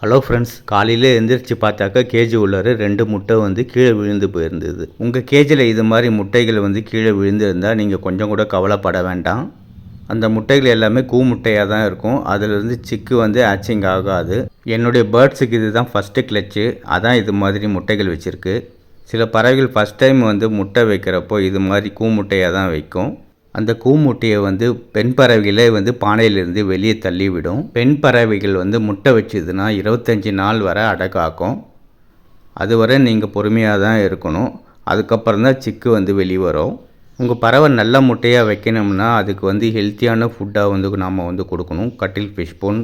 Hello friends காலையில் எந்திரிச்சு பார்த்தாக்கா கேஜி உள்ளார ரெண்டு முட்டை வந்து கீழே விழுந்து போயிருந்தது. உங்கள் கேஜில் இது மாதிரி முட்டைகள் வந்து கீழே விழுந்திருந்தால் நீங்கள் கொஞ்சம் கூட கவலைப்பட வேண்டாம். அந்த முட்டைகள் எல்லாமே கூ முட்டையாக தான் இருக்கும். அதிலிருந்து சிக்கு வந்து ஆச்சிங் ஆகாது. என்னுடைய பேர்ட்ஸுக்கு இது தான் ஃபஸ்ட்டு கிளச்சு அதான் இது மாதிரி முட்டைகள் வச்சுருக்கு. சில பறவைகள் ஃபஸ்ட் டைம் வந்து முட்டை வைக்கிறப்போ இது மாதிரி கூ முட்டையாக தான் வைக்கும். அந்த கூமுட்டையை வந்து பெண் பறவைகளே வந்து பானையிலிருந்து வெளியே தள்ளிவிடும். பெண் பறவைகள் வந்து முட்டை வச்சுதுன்னா இருபத்தஞ்சி நாள் வரை அடக்காக்கும் அதுவரை நீங்கள் பொறுமையாக தான் இருக்கணும். அதுக்கப்புறம் தான் சிக்கு வந்து வெளியே வரும். உங்கள் பறவை நல்ல முட்டையாக வைக்கணும்னா அதுக்கு வந்து ஹெல்த்தியான ஃபுட்டாக வந்து நாம் வந்து கொடுக்கணும். கட்டில் ஃபிஷ் போன்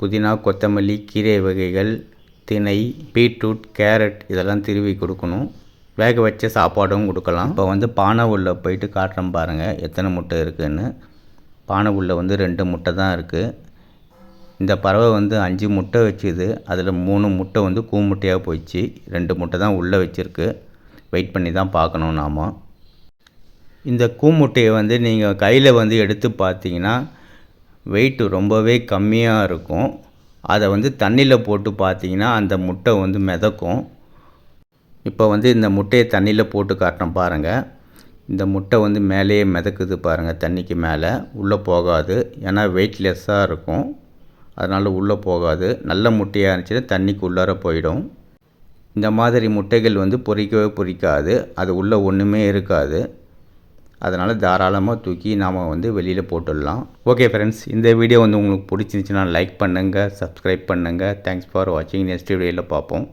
புதினா கொத்தமல்லி கீரை வகைகள் திணை பீட்ரூட் கேரட் இதெல்லாம் திருவி கொடுக்கணும். வேக வச்ச சாப்பாடும் கொடுக்கலாம். இப்போ வந்து பானை உள்ள போயிட்டு காட்டுறேன் பாருங்கள் எத்தனை முட்டை இருக்குதுன்னு பானை உள்ள வந்து ரெண்டு முட்டை தான் இருக்குது இந்த பறவை வந்து அஞ்சு முட்டை வச்சுது. அதில் மூணு முட்டை வந்து கூ முட்டையாக போயிடுச்சு. ரெண்டு முட்டை தான் உள்ளே வச்சுருக்கு. வெயிட் பண்ணி தான் பார்க்கணும் நாம். இந்த கூ முட்டையை வந்து நீங்கள் கையில் வந்து எடுத்து பார்த்தீங்கன்னா வெயிட் ரொம்பவே கம்மியாக இருக்கும். அதை வந்து தண்ணியில் போட்டு பார்த்தீங்கன்னா அந்த முட்டை வந்து மிதக்கும். இப்போ வந்து இந்த முட்டையை தண்ணியில் போட்டு காட்டுறேன் பாருங்கள் இந்த முட்டை வந்து மேலேயே மிதக்குது பாருங்கள் தண்ணிக்கு மேலே. உள்ளே போகாது. ஏன்னா வெயிட்லெஸ்ஸாக இருக்கும். அதனால் உள்ளே போகாது. நல்ல முட்டையாக இருந்துச்சுன்னா தண்ணிக்கு உள்ளார போயிடும். இந்த மாதிரி முட்டைகள் வந்து பொரிக்கவே பொரிக்காது அது உள்ளே ஒன்றுமே இருக்காது. அதனால் தாராளமாக தூக்கி நாம் வந்து வெளியில் போட்டுடலாம். ஓகே ஃப்ரெண்ட்ஸ் இந்த வீடியோ வந்து உங்களுக்கு பிடிச்சிருந்துச்சுன்னா லைக் பண்ணுங்கள் சப்ஸ்கிரைப் பண்ணுங்கள் தேங்க்ஸ் ஃபார் வாட்சிங் நெக்ஸ்ட் வீடியோவில் பார்ப்போம்.